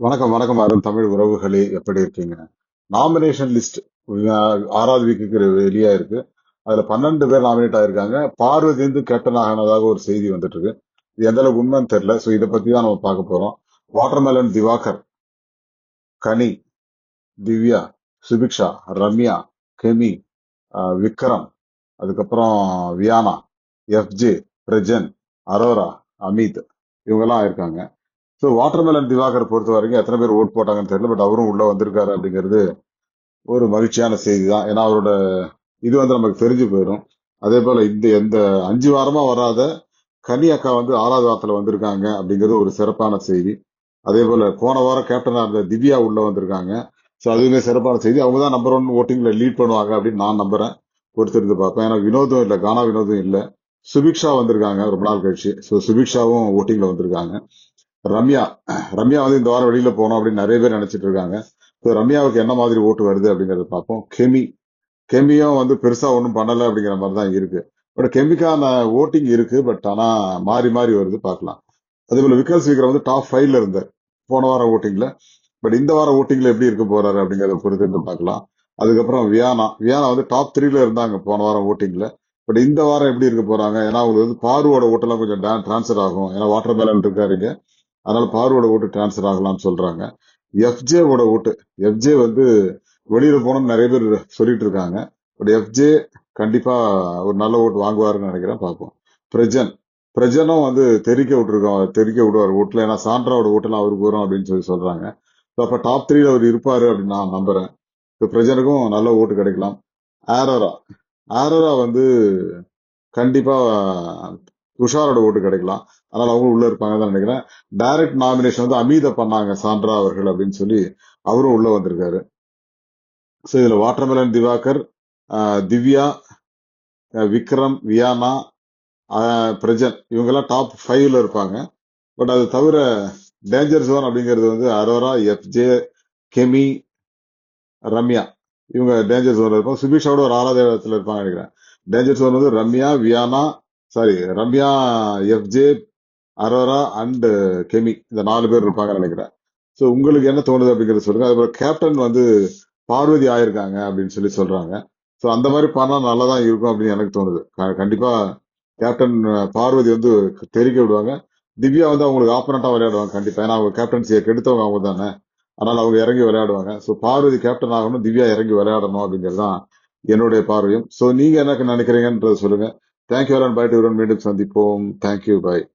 வணக்கம் வணக்கம் அருள் தமிழ் உறவுகளே எப்படி இருக்கீங்க? நாமினேஷன் லிஸ்ட் ஆறாவது வீக்குக்கு வெளியா இருக்கு. அதுல பன்னெண்டு பேர் நாமினேட் ஆயிருக்காங்க. பார்வதி வந்து கேப்டன் ஆகினதாக ஒரு செய்தி வந்துட்டு இருக்கு இது எந்த அளவுக்கு உண்மைன்னு தெரியல. சோ இதை பத்தி தான் நம்ம பார்க்க போறோம். வாட்டர்மெலன் திவாகர் கனி திவ்யா சுபிக்ஷா ரம்யா கெமி விக்ரம் அதுக்கப்புறம் வியானா எஃப்ஜே பிரஜன் அரோரா அமித் இவங்கெல்லாம் இருக்காங்க ஸோ வாட்டர்மெலன் திவாகர் பொறுத்த வரைக்கும் எத்தனை பேர் ஓட் போட்டாங்கன்னு தெரியல பட் அவரும் உள்ள வந்திருக்காரு அப்படிங்கிறது ஒரு மகிழ்ச்சியான செய்தி தான் ஏன்னா அவரோட இது வந்து நமக்கு தெரிஞ்சு போயிடும். அதே போல இந்த எந்த அஞ்சு வாரமா வராத கனி அக்கா வந்து ஆறாவது வாரத்தில் வந்திருக்காங்க அப்படிங்கிறது ஒரு சிறப்பான செய்தி. அதே போல போன வாரம் கேப்டனா இருந்த திவ்யா உள்ள வந்திருக்காங்க. ஸோ அதுவுமே சிறப்பான செய்தி. அவங்க தான் நம்பர் ஒன் ஓட்டிங்ல லீட் பண்ணுவாங்க அப்படின்னு நான் நம்புறேன். பொறுத்திருந்து பார்ப்பேன். ஏன்னா வினோதம் இல்லை கானா வினோதம் இல்லை. சுபிக்ஷா வந்திருக்காங்க ரொம்ப நாள் கழிச்சு. ஸோ சுபிக்ஷாவும் ஓட்டிங்ல வந்திருக்காங்க. ரம்யா ரம்யா வந்து இந்த வாரம் வெளியில போனோம் அப்படின்னு நிறைய பேர் நினைச்சிட்டு இருக்காங்க. ஸோ ரம்யாவுக்கு என்ன மாதிரி ஓட்டு வருது அப்படிங்கறத பார்ப்போம். கெமி கெமியும் வந்து பெருசா ஒன்றும் பண்ணல அப்படிங்கிற மாதிரி தான் இருக்கு. பட் கெமிக்கான ஓட்டிங் இருக்கு பட் ஆனா மாறி மாறி வருது பார்க்கலாம். அதே போல விக்கல் சீக்கிரம் வந்து டாப் ஃபைவ்ல இருந்தார் போன வாரம் ஓட்டிங்ல பட் இந்த வாரம் ஓட்டிங்ல எப்படி இருக்க போறாரு அப்படிங்கறத பொறுத்து பார்க்கலாம். அதுக்கப்புறம் வியானா வியானா வந்து டாப் த்ரீல இருந்தாங்க போன வாரம் ஓட்டிங்ல பட் இந்த வாரம் எப்படி இருக்க போறாங்க? ஏன்னா அவங்களுக்கு வந்து பார்வோட ஓட்டெல்லாம் கொஞ்சம் டிரான்ஸ்ஃபர் ஆகும். ஏன்னா வாட்டர் பேலன் இருக்காருங்க அதனால பார்வோட ஓட்டு டிரான்ஸ்ஃபர் ஆகலாம்னு சொல்றாங்க. எஃப்ஜேவோட ஓட்டு எஃப்ஜே வந்து வெளியில போனோம்னு நிறைய பேர் சொல்லிட்டு இருக்காங்க. பட் எஃப்ஜே கண்டிப்பா ஒரு நல்ல ஓட்டு வாங்குவாருன்னு நினைக்கிறேன் பார்ப்போம். பிரஜன் பிரஜனும் வந்து தெரிக்க விட்டுருக்கோம் தெரிக்க விடுவார் ஓட்டுல. ஏன்னா சாண்ட்ராவோட ஓட்டுலாம் அவருக்கு வரும் அப்படின்னு சொல்லி சொல்றாங்க. அப்ப டாப் த்ரீல அவர் இருப்பாரு அப்படின்னு நான் நம்புறேன். இப்போ பிரஜனுக்கும் நல்ல ஓட்டு கிடைக்கலாம். ஆரோரா ஆரோரா வந்து கண்டிப்பா துஷாரோட ஓட்டு கிடைக்கலாம். அதனால அவங்க உள்ள இருப்பாங்க தான் நினைக்கிறேன். டைரக்ட் நாமினேஷன் வந்து அமீத பண்ணாங்க சாண்ட்ரா அவர்கள் அப்படின்னு சொல்லி அவரும் உள்ள வந்திருக்காரு. ஸோ இதுல வாட்டர்மெலன் திவாகர் திவ்யா விக்ரம் வியானா பிரஜன் இவங்கெல்லாம் டாப் ஃபைவ்ல இருப்பாங்க. பட் அது தவிர டேஞ்சர் ஜோன் அப்படிங்கிறது வந்து அரோரா எஃப்ஜே கெமி ரம்யா இவங்க டேஞ்சர் ஜோன்ல இருப்பாங்க. சுபிக்ஷாவோட ஒரு ஆறாவது இடத்துல இருப்பாங்க நினைக்கிறேன். டேஞ்சர் ஜோன் வந்து Ramya Viana sorry Ramya FJ Arora and கெமி இந்த நாலு பேர் இருப்பாங்கன்னு நினைக்கிறேன். ஸோ உங்களுக்கு என்ன தோணுது அப்படிங்கிறத சொல்லுங்க. அதுபோல கேப்டன் வந்து பார்வதி ஆயிருக்காங்க அப்படின்னு சொல்லி சொல்றாங்க. ஸோ அந்த மாதிரி பண்ணா தான் இருக்கும் அப்படின்னு எனக்கு தோணுது. க- கண்டிப்பா கேப்டன் பார்வதி வந்து தெரிவிக்க விடுவாங்க. திவ்யா வந்து அவங்களுக்கு ஆப்பனண்டா விளையாடுவாங்க கண்டிப்பா. ஏன்னா அவங்க கேப்டன்சியை கெடுத்தவங்க அவங்க தானே. அதனால அவங்க இறங்கி விளையாடுவாங்க. ஸோ பார்வதி கேப்டன் ஆகணும் திவ்யா இறங்கி விளையாடணும் அப்படிங்கிறது தான் என்னுடைய பார்வையும். ஸோ நீங்க என்ன நினைக்கிறீங்கன்றத சொல்லுங்க. தேங்க்யூ பை டு மீண்டும் சந்திப்போம். Thank you bye